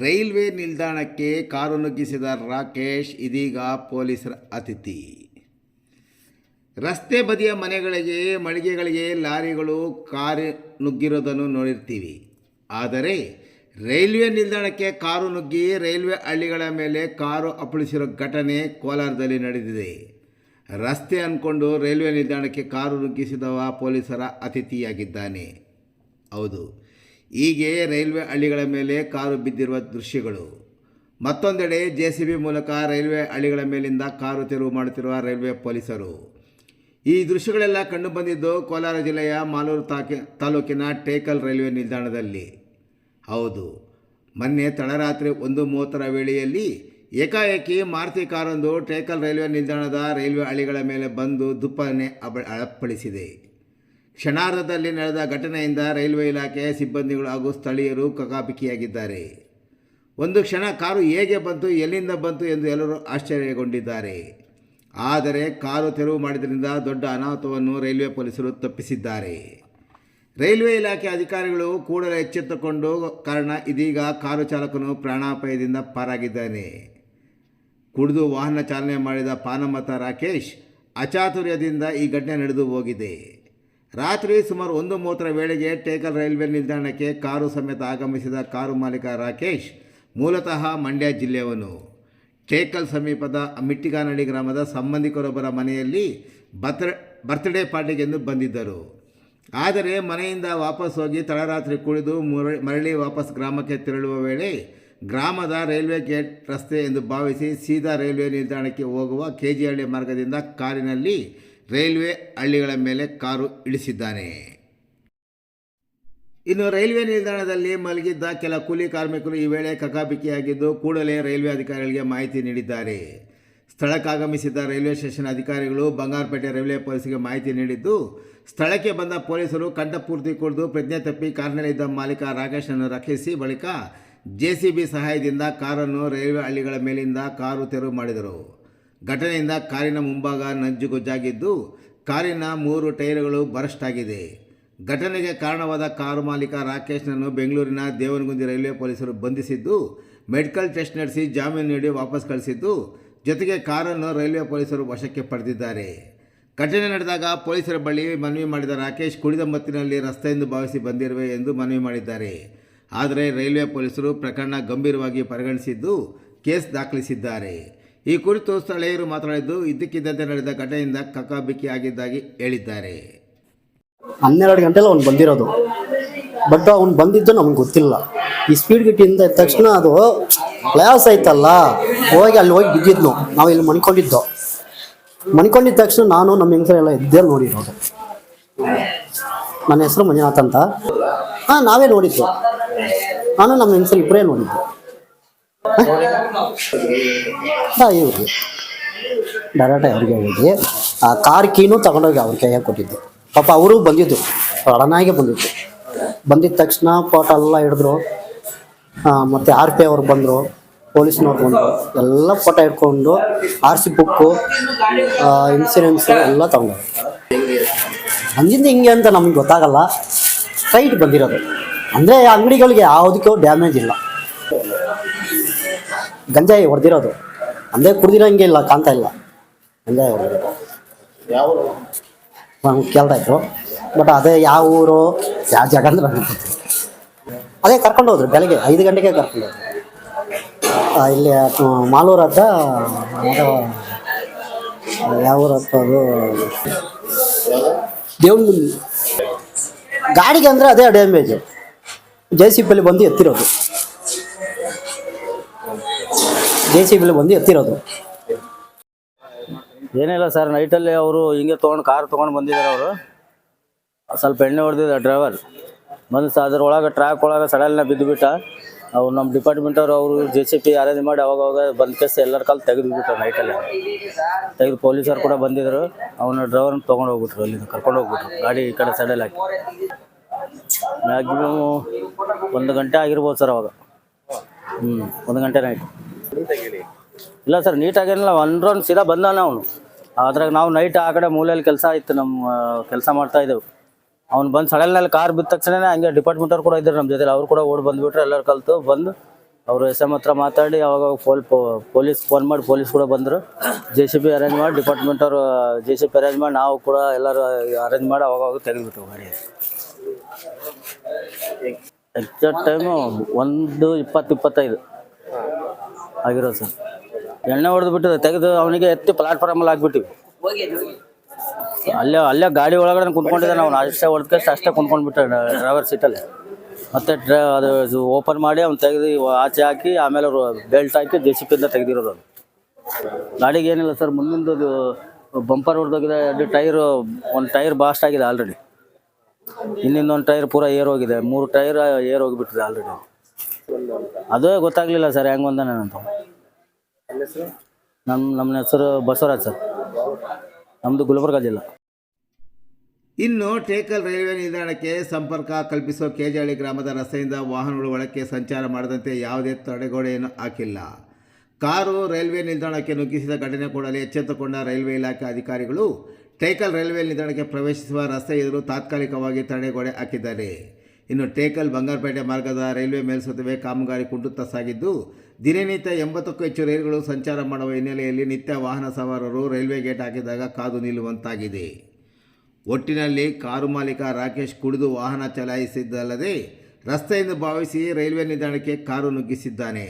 Railway ನಿಲ್ದಾಣಕ್ಕೆ car ನುಗ್ಗಿಸಿದ ರಾಕೇಶ್ ಇದೀಗ ಪೊಲೀಸರ ಅತಿಥಿ. ರಸ್ತೆ ಬದಿಯ ಮನೆಗಳಿಗೆ, ಮಳಿಗೆಗಳಿಗೆ ಲಾರಿಗಳು ಕಾರು ನುಗ್ಗಿರೋದನ್ನು ನೋಡಿರ್ತೀವಿ. ಆದರೆ ರೈಲ್ವೆ ನಿಲ್ದಾಣಕ್ಕೆ ಕಾರು ನುಗ್ಗಿ ರೈಲ್ವೆ ಹಳ್ಳಿಗಳ ಮೇಲೆ ಕಾರು ಅಪ್ಪಳಿಸಿರೋ ಘಟನೆ ಕೋಲಾರದಲ್ಲಿ ನಡೆದಿದೆ. ರಸ್ತೆ ಅಂದ್ಕೊಂಡು ರೈಲ್ವೆ ನಿಲ್ದಾಣಕ್ಕೆ ಕಾರು ನುಗ್ಗಿಸಿದವ ಪೊಲೀಸರ ಅತಿಥಿಯಾಗಿದ್ದಾನೆ. ಹೌದು ಹೀಗೆ ರೈಲ್ವೆ ಹಳ್ಳಿಗಳ ಮೇಲೆ ಕಾರು ಬಿದ್ದಿರುವ ದೃಶ್ಯಗಳು. ಮತ್ತೊಂದೆಡೆ ಜೆ ಸಿ ಬಿ ಮೂಲಕ ರೈಲ್ವೆ ಹಳ್ಳಿಗಳ ಮೇಲಿಂದ ಕಾರು ತೆರವು ಮಾಡುತ್ತಿರುವ ರೈಲ್ವೆ ಪೊಲೀಸರು. ಈ ದೃಶ್ಯಗಳೆಲ್ಲ ಕಂಡು ಬಂದಿದ್ದು ಕೋಲಾರ ಜಿಲ್ಲೆಯ ಮಾಲೂರು ತಾಕೆ, ತಾಲೂಕಿನ ಟೇಕಲ್ ರೈಲ್ವೆ ನಿಲ್ದಾಣದಲ್ಲಿ. ಹೌದು, ಮೊನ್ನೆ ತಡರಾತ್ರಿ ಒಂದು ಮೂವತ್ತರ ವೇಳೆಯಲ್ಲಿ ಏಕಾಏಕಿ ಮಾರುತಿ ಕಾರೊಂದು ಟೇಕಲ್ ರೈಲ್ವೆ ನಿಲ್ದಾಣದ ರೈಲ್ವೆ ಹಳಿಗಳ ಮೇಲೆ ಬಂದು ದುಪ್ಪನೆ ಅಬ ಅಳಪಡಿಸಿದೆ. ಕ್ಷಣಾರ್ಧದಲ್ಲಿ ನಡೆದ ಘಟನೆಯಿಂದ ರೈಲ್ವೆ ಇಲಾಖೆಯ ಸಿಬ್ಬಂದಿಗಳು ಹಾಗೂ ಸ್ಥಳೀಯರು ಕಕಾಪಿಕಿಯಾಗಿದ್ದಾರೆ. ಒಂದು ಕ್ಷಣ ಕಾರು ಹೇಗೆ ಬಂತು, ಎಲ್ಲಿಂದ ಬಂತು ಎಂದು ಎಲ್ಲರೂ ಆಶ್ಚರ್ಯಗೊಂಡಿದ್ದಾರೆ. ಆದರೆ ಕಾರು ತೆರವು ಮಾಡಿದ್ರಿಂದ ದೊಡ್ಡ ಅನಾಹುತವನ್ನು ರೈಲ್ವೆ ಪೊಲೀಸರು ತಪ್ಪಿಸಿದ್ದಾರೆ. ರೈಲ್ವೆ ಇಲಾಖೆ ಅಧಿಕಾರಿಗಳು ಕೂಡಲೇ ಎಚ್ಚೆತ್ತುಕೊಂಡು ಕಾರಣ ಇದೀಗ ಕಾರು ಚಾಲಕನು ಪ್ರಾಣಾಪಾಯದಿಂದ ಪಾರಾಗಿದ್ದಾನೆ. ಕುಡಿದು ವಾಹನ ಚಾಲನೆ ಮಾಡಿದ ಪಾನಮತ ರಾಕೇಶ್ ಅಚಾತುರ್ಯದಿಂದ ಈ ಘಟನೆ ನಡೆದು ಹೋಗಿದೆ. ರಾತ್ರಿ ಸುಮಾರು ಒಂದು ಮೂವತ್ತರ ವೇಳೆಗೆ ಟೇಕಲ್ ರೈಲ್ವೆ ನಿಲ್ದಾಣಕ್ಕೆ ಕಾರು ಸಮೇತ ಆಗಮಿಸಿದ ಕಾರು ಮಾಲೀಕ ರಾಕೇಶ್, ಮೂಲತಃ ಮಂಡ್ಯ ಜಿಲ್ಲೆಯವನು. ಟೇಕಲ್ ಸಮೀಪದ ಮಿಟ್ಟಿಗಾನಳ್ಳಿ ಗ್ರಾಮದ ಸಂಬಂಧಿಕರೊಬ್ಬರ ಮನೆಯಲ್ಲಿ ಬರ್ತಡೇ ಬರ್ತ್ಡೇ ಪಾರ್ಟಿಗೆಂದು ಬಂದಿದ್ದರು. ಆದರೆ ಮನೆಯಿಂದ ವಾಪಸ್ ಹೋಗಿ ತಡರಾತ್ರಿ ಕುಳಿದು ಮುರ- ಮರಳಿ ವಾಪಸ್ ಗ್ರಾಮಕ್ಕೆ ತೆರಳುವ ವೇಳೆ ಗ್ರಾಮದ ರೈಲ್ವೆ ಗೇಟ್ ರಸ್ತೆ ಎಂದು ಭಾವಿಸಿ ಸೀದಾ ರೈಲ್ವೆ ನಿಲ್ದಾಣಕ್ಕೆ ಹೋಗುವ ಕೆ ಹಳ್ಳಿ ಮಾರ್ಗದಿಂದ ಕಾರಿನಲ್ಲಿ ರೈಲ್ವೆ ಹಳ್ಳಿಗಳ ಮೇಲೆ ಕಾರು ಇಳಿಸಿದ್ದಾನೆ. ಇನ್ನು ರೈಲ್ವೆ ನಿಲ್ದಾಣದಲ್ಲಿ ಮಲಗಿದ್ದ ಕೆಲ ಕೂಲಿ ಕಾರ್ಮಿಕರು ಈ ವೇಳೆ ಕಕಾಬಿಕಿಯಾಗಿದ್ದು ಕೂಡಲೇ ರೈಲ್ವೆ ಅಧಿಕಾರಿಗಳಿಗೆ ಮಾಹಿತಿ ನೀಡಿದ್ದಾರೆ. ಸ್ಥಳಕ್ಕಾಗಮಿಸಿದ್ದ ರೈಲ್ವೆ ಸ್ಟೇಷನ್ ಅಧಿಕಾರಿಗಳು ಬಂಗಾರಪೇಟೆ ರೈಲ್ವೆ ಪೊಲೀಸರಿಗೆ ಮಾಹಿತಿ ನೀಡಿದ್ದು, ಸ್ಥಳಕ್ಕೆ ಬಂದ ಪೊಲೀಸರು ಕಂಠಪೂರ್ತಿ ಕುಡಿದು ಪ್ರಜ್ಞೆ ತಪ್ಪಿ ಕಾರಿನಲ್ಲಿದ್ದ ಮಾಲೀಕ ರಾಕೇಶನ್ನು ರಕ್ಷಿಸಿ ಬಳಿಕ ಜೆ ಸಹಾಯದಿಂದ ಕಾರನ್ನು ರೈಲ್ವೆ ಹಳ್ಳಿಗಳ ಮೇಲಿಂದ ಕಾರು ತೆರವು ಮಾಡಿದರು. ಘಟನೆಯಿಂದ ಕಾರಿನ ಮುಂಭಾಗ ನಜ್ಜುಗುಜ್ಜಾಗಿದ್ದು ಕಾರಿನ ಮೂರು ಟೈರ್ಗಳು ಬರಸ್ಟ್ ಘಟನೆಗೆ ಕಾರಣವಾದ ಕಾರು ಮಾಲೀಕ ರಾಕೇಶ್ನನ್ನು ಬೆಂಗಳೂರಿನ ದೇವನಗುಂದಿ ರೈಲ್ವೆ ಪೊಲೀಸರು ಬಂಧಿಸಿದ್ದು, ಮೆಡಿಕಲ್ ಟೆಸ್ಟ್ ನಡೆಸಿ ಜಾಮೀನು ನೀಡಿ ವಾಪಸ್ ಕಳಿಸಿದ್ದು, ಜೊತೆಗೆ ಕಾರನ್ನು ರೈಲ್ವೆ ಪೊಲೀಸರು ವಶಕ್ಕೆ ಪಡೆದಿದ್ದಾರೆ. ಘಟನೆ ನಡೆದಾಗ ಪೊಲೀಸರ ಬಳಿ ಮನವಿ ಮಾಡಿದ ರಾಕೇಶ್ ಕುಡಿದ ಮತ್ತಿನಲ್ಲಿ ರಸ್ತೆಯಿಂದ ಭಾವಿಸಿ ಬಂದಿರುವೆ ಎಂದು ಮನವಿ ಮಾಡಿದ್ದಾರೆ. ಆದರೆ ರೈಲ್ವೆ ಪೊಲೀಸರು ಪ್ರಕರಣ ಗಂಭೀರವಾಗಿ ಪರಿಗಣಿಸಿದ್ದು ಕೇಸ್ ದಾಖಲಿಸಿದ್ದಾರೆ. ಈ ಕುರಿತು ಸ್ಥಳೀಯರು ಮಾತನಾಡಿದ್ದು, ಇದ್ದಕ್ಕಿದ್ದಂತೆ ನಡೆದ ಘಟನೆಯಿಂದ ಕಕ್ಕಾಬಿಕ್ಕಿ ಆಗಿದ್ದಾಗಿ ಹೇಳಿದ್ದಾರೆ. ಹನ್ನೆರಡು ಗಂಟೆಲ್ಲ ಅವ್ನು ಬಂದಿರೋದು. ಬಟ್ ಅವ್ನು ಬಂದಿದ್ದು ನಮ್ಗೆ ಗೊತ್ತಿಲ್ಲ. ಈ ಸ್ಪೀಡ್ ಗಿಟ್ಟಿಂದ ತಕ್ಷಣ ಅದು ಕ್ಲಾಸ್ ಆಯ್ತಲ್ಲ, ಹೋಗಿ ಅಲ್ಲಿ ಹೋಗಿ ಬಿದ್ದಿದ್ನು ನಾವು ಇಲ್ಲಿ ಮನ್ಕೊಂಡಿದ್ದು. ಮನ್ಕೊಂಡಿದ್ದ ತಕ್ಷಣ ನಾನು ನಮ್ಮ ಹೆಂಗಸರು ಎಲ್ಲ ಇದ್ದೇ ನೋಡಿರೋದು. ನನ್ನ ಹೆಸರು ಮಂಜುನಾಥ್ ಅಂತ. ಹಾಂ, ನಾವೇ ನೋಡಿದ್ದು. ನಾನು ನಮ್ಮ ಹೆಂಗಸರು ಇಬ್ಬರೇ ನೋಡಿದ್ದು. ಇವ್ರಿಗೆ ಡೈರೆಕ್ಟ್ ಅವ್ರಿಗೆ ಹೋಗಿದ್ವಿ ಆ ಕಾರ್ ಕೀನು ತಗೊಂಡೋಗಿ ಅವ್ರ ಕೈಯಾಗ ಕೊಟ್ಟಿದ್ದು ಪಾಪ ಅವರು ಬಂದಿದ್ದು ಅಡನಾಗೆ ಬಂದಿದ್ದು ಬಂದಿದ್ದ ತಕ್ಷಣ ಫೋಟೋ ಎಲ್ಲ ಹಿಡಿದ್ರು. ಮತ್ತು ಆರ್ ಪಿ ಅವ್ರು ಬಂದರು. ಪೊಲೀಸ್ ಬಂದರು ಎಲ್ಲ ಫೋಟೋ ಹಿಡ್ಕೊಂಡು, ಆರ್ ಸಿ ಬುಕ್ಕು ಇನ್ಸೂರೆನ್ಸು ಎಲ್ಲ ತಗೊಂಡು ಬಂದಿದ್ದು ಹಿಂಗೆ ಅಂತ ನಮ್ಗೆ ಗೊತ್ತಾಗಲ್ಲ. ಸ್ಟ್ರೈಟ್ ಬಂದಿರೋದು. ಅಂದರೆ ಅಂಗಡಿಗಳಿಗೆ ಯಾವುದಕ್ಕೂ ಡ್ಯಾಮೇಜ್ ಇಲ್ಲ. ಗಂಜಾಯಿ ಹೊಡೆದಿರೋದು. ಅಂದರೆ ಕುಡ್ದಿರೋಂಗೆ ಇಲ್ಲ ಕಾಣ್ತಾ ಇಲ್ಲ. ಗಂಜಾಯಿ ಹೊಡೆದಿರೋದು. ನಮ್ಗೆ ಕೇಳ್ತಾ ಇದ್ರು. ಬಟ್ ಅದೇ ಯಾವ ಊರು? ಯಾವ ಜಾಗ ಅಂದ್ರೆ ಅದೇ ಕರ್ಕೊಂಡು ಹೋದ್ರು ಬೆಳಗ್ಗೆ ಐದು ಗಂಟೆಗೆ ಕರ್ಕೊಂಡು ಹೋದ್ರು. ಇಲ್ಲಿ ಮಾಲೂರು ಹತ್ರ ಅದು ಯಾವ ಊರ ಹತ್ರ ಅದು? ಗಾಡಿಗೆ ಅಂದರೆ ಅದೇ ಡ್ಯಾಮೇಜು ಜೆ ಸಿ ಪಿಲಿ ಬಂದು ಎತ್ತಿರೋದು. ಜೆ ಸಿ ಬಿಲ್ ಬಂದು ಎತ್ತಿರೋದು. ಏನಿಲ್ಲ ಸರ್, ನೈಟಲ್ಲಿ ಅವರು ಹಿಂಗೆ ತೊಗೊಂಡು ಕಾರ್ ತೊಗೊಂಡು ಬಂದಿದ್ದಾರೆ ಅವರು. ಸ್ವಲ್ಪ ಎಣ್ಣೆ ಹೊಡೆದಿದ್ದ ಡ್ರೈವರ್. ಬಂದು ಅದ್ರೊಳಗೆ ಟ್ರ್ಯಾಕ್ ಒಳಗೆ ಸಡನ್ನ ಬಿದ್ದುಬಿಟ್ಟ ಅವ್ರು ನಮ್ಮ ಡಿಪಾರ್ಟ್ಮೆಂಟ್ ಅವರು ಅವರು ಜೆ ಸಿ ಪಿ ಅರೇಂಜ್ ಮಾಡಿ ಅವಾಗವಾಗ ಅವಾಗ ಬಂದ ಕೇಸ್ ಎಲ್ಲರ ಕಾಲು ತೆಗೆದುಬಿಟ್ರು ನೈಟಲ್ಲಿ. ತೆಗೆದು ಪೊಲೀಸರು ಕೂಡ ಬಂದಿದ್ದರು. ಅವನ ಡ್ರೈವರ್ನ ತೊಗೊಂಡು ಹೋಗ್ಬಿಟ್ರು, ಅಲ್ಲಿಂದ ಕರ್ಕೊಂಡು ಹೋಗ್ಬಿಟ್ರು. ಗಾಡಿ ಈ ಕಡೆ ಸಡಲ್ ಹಾಕಿ. ಮ್ಯಾಕ್ಸಿಮಮ್ ಒಂದು ಗಂಟೆ ಆಗಿರ್ಬೋದು ಸರ್ ಅವಾಗ. ಹ್ಞೂ ಒಂದು ಗಂಟೆ ನೈಟ್. ಇಲ್ಲ ಸರ್ ನೀಟಾಗೇನಿಲ್ಲ ಒನ್ ರೌಂಡ್ ಸೀದಾ ಬಂದಾನ ಅವನು. ಅದ್ರಾಗ ನಾವು ನೈಟ್ ಆ ಕಡೆ ಮೂಲೆಯಲ್ಲಿ ಕೆಲಸ ಇತ್ತು ನಮ್ಮ ಕೆಲಸ ಮಾಡ್ತಾ ಇದ್ದೆವು. ಅವ್ನು ಬಂದು ಸಡಲ್ನಲ್ಲಿ ಕಾರ್ ಬಿದ್ದ ತಕ್ಷಣ ಹಂಗೆ ಡಿಪಾರ್ಟ್ಮೆಂಟ್ ಅವ್ರು ಕೂಡ ಇದ್ದಾರೆ ನಮ್ಮ ಜೊತೆ ಅವ್ರು ಕೂಡ ಓಡಿ ಬಂದ್ಬಿಟ್ರೆ, ಎಲ್ಲರೂ ಕಲ್ತು, ಬಂದು ಅವರು ಎಸ್ ಎಂ ಹತ್ರ ಮಾತಾಡಿ, ಅವಾಗ ಫೋಲ್ ಪೊಲೀಸ್ ಫೋನ್ ಮಾಡಿ ಪೊಲೀಸ್ ಕೂಡ ಬಂದರು. ಜೆ ಸಿ ಬಿ ಅರೇಂಜ್ ಮಾಡಿ ಡಿಪಾರ್ಟ್ಮೆಂಟ್ ಅವರು ಜೆ ಸಿ ಬಿ ಅರೇಂಜ್ ಮಾಡಿ, ನಾವು ಕೂಡ ಎಲ್ಲರೂ ಅರೇಂಜ್ ಮಾಡಿ ಅವಾಗ ತೆಗೆದುಬಿಟ್ಟು ಗಾಡಿ. ಎಕ್ಸಾಕ್ಟ್ ಟೈಮು ಒಂದು ಇಪ್ಪತ್ತು ಇಪ್ಪತ್ತೈದು. ಆಗಿರೋದು ಸರ್. ಎಣ್ಣೆ ಹೊಡೆದು ಬಿಟ್ಟು ತೆಗೆದು ಅವನಿಗೆ ಎತ್ತಿ ಪ್ಲಾಟ್ಫಾರ್ಮಲ್ಲಿ ಹಾಕ್ಬಿಟ್ಟಿವಿ. ಅಲ್ಲೇ ಅಲ್ಲೇ ಗಾಡಿ ಒಳಗಡೆ ಕುಂತ್ಕೊಂಡಿದ್ದಾನೆ ಅವ್ನು. ಅಷ್ಟೇ ಹೊಡೆದಷ್ಟು ಅಷ್ಟೇ ಕುಂತ್ಕೊಂಡ್ಬಿಟ್ಟ ಡ್ರೈವರ್ ಸೀಟಲ್ಲಿ ಮತ್ತೆ ಅದು ಓಪನ್ ಮಾಡಿ ಅವ್ನು ತೆಗೆದು ಆಚೆ ಹಾಕಿ ಆಮೇಲೆ ಬೆಲ್ಟ್ ಹಾಕಿ ಜೆ ಸಿ ಪಿಯಿಂದ ತೆಗೆದಿರೋದು ಅದು ಗಾಡಿಗೆ ಏನಿಲ್ಲ ಸರ್, ಮುಂದಿಂದು ಬಂಪರ್ ಹೊಡೆದೋಗಿದೆ ಎರಡು ಟೈರು ಒಂದು ಟೈರ್ ಬಾಸ್ಟ್ ಆಗಿದೆ ಆಲ್ರೆಡಿ ಇನ್ನಿಂದ ಒಂದು ಟೈರ್ ಪೂರ ಏರ್ ಹೋಗಿದೆ. ಮೂರು ಟೈರ್ ಏರ್ ಹೋಗಿಬಿಟ್ಟಿದೆ ಆಲ್ರೆಡಿ ಅದೇ ಗೊತ್ತಾಗ್ಲಿಲ್ಲ ಸರ್, ಹೆಂಗೆ ಬಂದಾನೆ ಅಂತ. ನಮ್ಮ ನಮ್ಮ ಹೆಸರು ಬಸವರಾಜ್ ಸರ್. ನಮ್ಮದು ಗುಲ್ಬರ್ಗ ಜಿಲ್ಲಾ. ಇನ್ನು ಟೇಕಲ್ ರೈಲ್ವೆ ನಿಲ್ದಾಣಕ್ಕೆ ಸಂಪರ್ಕ ಕಲ್ಪಿಸುವ ಕೆಜಾಳಿ ಗ್ರಾಮದ ರಸ್ತೆಯಿಂದ ವಾಹನಗಳು ಒಳಕ್ಕೆ ಸಂಚಾರ ಮಾಡದಂತೆ ಯಾವುದೇ ತಡೆಗೋಡೆಯನ್ನು ಹಾಕಿಲ್ಲ. ಕಾರು ರೈಲ್ವೆ ನಿಲ್ದಾಣಕ್ಕೆ ನುಗ್ಗಿಸಿದ ಘಟನೆ ಕೂಡಲೇ ಎಚ್ಚೆತ್ತುಕೊಂಡ ರೈಲ್ವೆ ಇಲಾಖೆ ಅಧಿಕಾರಿಗಳು ಟೇಕಲ್ ರೈಲ್ವೆ ನಿಲ್ದಾಣಕ್ಕೆ ಪ್ರವೇಶಿಸುವ ರಸ್ತೆ ಎದುರು ತಾತ್ಕಾಲಿಕವಾಗಿ ತಡೆಗೋಡೆ ಹಾಕಿದ್ದಾರೆ. ಇನ್ನು ಟೇಕಲ್ ಬಂಗಾರಪೇಟೆ ಮಾರ್ಗದ ರೈಲ್ವೆ ಮೇಲ್ಸೇತುವೆ ಕಾಮಗಾರಿ ಕುಂಟುತ್ತಾ ಸಾಗಿದ್ದು ದಿನನಿತ್ಯ ಎಂಬತ್ತಕ್ಕೂ ಹೆಚ್ಚು ರೈಲುಗಳು ಸಂಚಾರ ಮಾಡುವ ಹಿನ್ನೆಲೆಯಲ್ಲಿ ನಿತ್ಯ ವಾಹನ ಸವಾರರು ರೈಲ್ವೆ ಗೇಟ್ ಹಾಕಿದಾಗ ಕಾದು ನಿಲ್ಲುವಂತಾಗಿದೆ. ಒಟ್ಟಿನಲ್ಲಿ ಕಾರು ಮಾಲೀಕ ರಾಕೇಶ್ ಕುಡಿದು ವಾಹನ ಚಲಾಯಿಸಿದ್ದಲ್ಲದೆ, ರಸ್ತೆಯಿಂದ ಭಾವಿಸಿ ರೈಲ್ವೆ ನಿಲ್ದಾಣಕ್ಕೆ ಕಾರು ನುಗ್ಗಿಸಿದ್ದಾನೆ.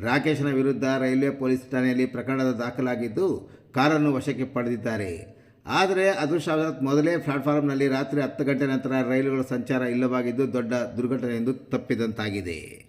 ರಾಕೇಶನ ವಿರುದ್ಧ ರೈಲ್ವೆ ಪೊಲೀಸ್ ಠಾಣೆಯಲ್ಲಿ ಪ್ರಕರಣದ ದಾಖಲಾಗಿದ್ದು, ಕಾರನ್ನು ವಶಕ್ಕೆ ಪಡೆದಿದ್ದಾರೆ. ಆದರೆ ಅದೃಷ್ಟವಶಾತ್ ಮೊದಲೇ ಪ್ಲಾಟ್ಫಾರ್ಮ್ನಲ್ಲಿ ರಾತ್ರಿ ಹತ್ತು ಗಂಟೆ ನಂತರ ರೈಲುಗಳ ಸಂಚಾರ ಇಲ್ಲವಾಗಿದ್ದು ದೊಡ್ಡ ದುರ್ಘಟನೆ ಎಂದು ತಪ್ಪಿದಂತಾಗಿದೆ.